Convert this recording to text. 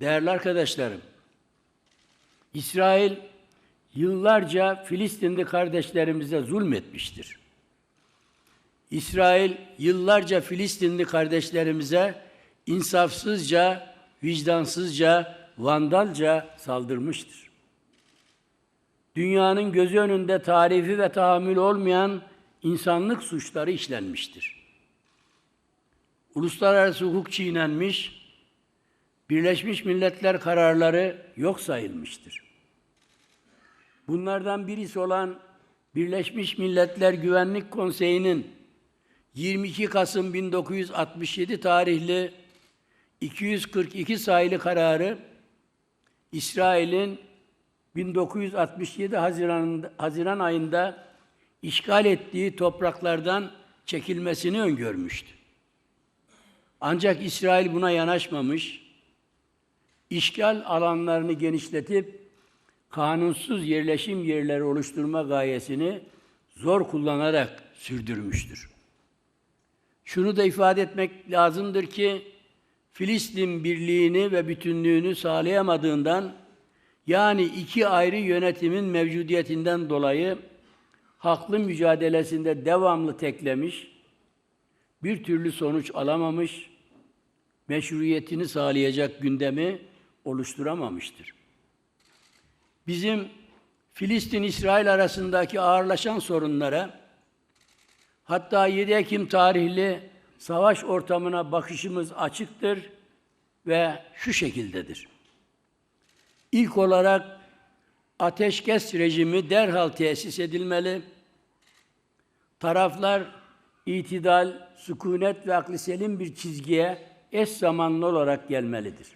Değerli arkadaşlarım, İsrail yıllarca Filistinli kardeşlerimize zulmetmiştir. İsrail yıllarca Filistinli kardeşlerimize insafsızca, vicdansızca, vandalca saldırmıştır. Dünyanın gözü önünde tarifi ve tahammül olmayan insanlık suçları işlenmiştir. Uluslararası hukuk çiğnenmiş, Birleşmiş Milletler kararları yok sayılmıştır. Bunlardan birisi olan Birleşmiş Milletler Güvenlik Konseyi'nin 22 Kasım 1967 tarihli 242 sayılı kararı İsrail'in 1967 Haziran, Haziran ayında işgal ettiği topraklardan çekilmesini öngörmüştü. Ancak İsrail buna yanaşmamış, işgal alanlarını genişletip kanunsuz yerleşim yerleri oluşturma gayesini zor kullanarak sürdürmüştür. Şunu da ifade etmek lazımdır ki Filistin birliğini ve bütünlüğünü sağlayamadığından yani iki ayrı yönetimin mevcudiyetinden dolayı haklı mücadelesinde devamlı teklemiş, bir türlü sonuç alamamış, meşruiyetini sağlayacak gündemi oluşturamamıştır. Bizim Filistin-İsrail arasındaki ağırlaşan sorunlara, hatta 7 Ekim tarihli savaş ortamına bakışımız açıktır ve şu şekildedir. İlk olarak ateşkes rejimi derhal tesis edilmeli. Taraflar itidal, sükunet ve aklı selim bir çizgiye eş zamanlı olarak gelmelidir.